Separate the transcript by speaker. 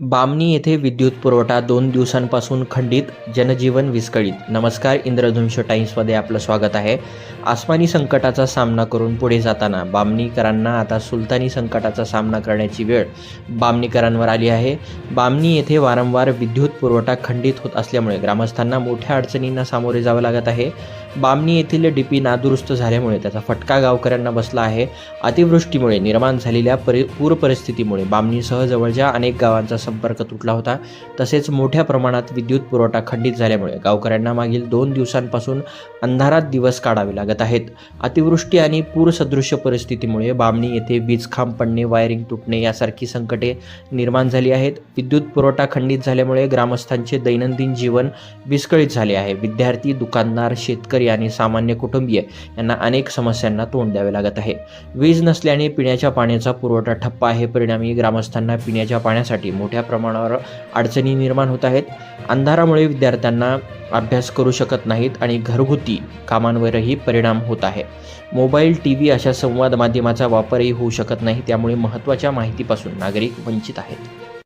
Speaker 1: बामणी येथे विद्युत पुरवठा दोन दिवसांपासून खंडित जनजीवन विस्कळीत. नमस्कार इंद्रधनुष्य टाईम्समध्ये आपलं स्वागत आहे. आसमानी संकटाचा सामना करून पुढे जाताना बामणीकरांना आता सुलतानी संकटाचा सामना करण्याची वेळ बामणीकरांवर आली आहे. बामणी येथे वारंवार विद्युत पुरवठा खंडित होत असल्यामुळे ग्रामस्थांना मोठ्या अडचणींना सामोरे जावं लागत आहे. बामणी येथील डीपी नादुरुस्त झाल्यामुळे त्याचा फटका गावकऱ्यांना बसला आहे. अतिवृष्टीमुळे निर्माण झालेल्या परि पूर परिस्थितीमुळे बामणीसह जवळच्या अनेक गावांचा संपर्क तुटला होता. तसेच मोठ्या प्रमाणात विद्युत पुरवठा खंडित झाल्यामुळे गावकऱ्यांना मागील दोन दिवसांपासून अंधारात दिवस काढावे लागत आहेत. अतिवृष्टी आणि पूरसदृश्य परिस्थितीमुळे बामणी येथे वीज खांब पडणे वायरिंग तुटणे यासारखी संकटे निर्माण झाली आहेत. विद्युत पुरवठा खंडित झाल्यामुळे ग्रामस्थांचे दैनंदिन जीवन विस्कळीत झाले आहे. विद्यार्थी दुकानदार शेतकरी आणि सामान्य कुटुंबीय यांना अनेक समस्यांना तोंड द्यावे लागत आहे. वीज नसल्याने पिण्याच्या पाण्याचा पुरवठा ठप्प आहे. परिणामी ग्रामस्थांना पिण्याच्या पाण्यासाठी मोठ्या मोठ्या प्रमाणावर अडचणी निर्माण होत आहेत. अंधारामुळे विद्यार्थ्यांना अभ्यास करू शकत नाहीत आणि घरगुती कामांवरही परिणाम होत आहे. मोबाईल टी व्ही अशा संवाद माध्यमाचा वापरही होऊ शकत नाही त्यामुळे महत्त्वाच्या माहितीपासून नागरिक वंचित आहेत.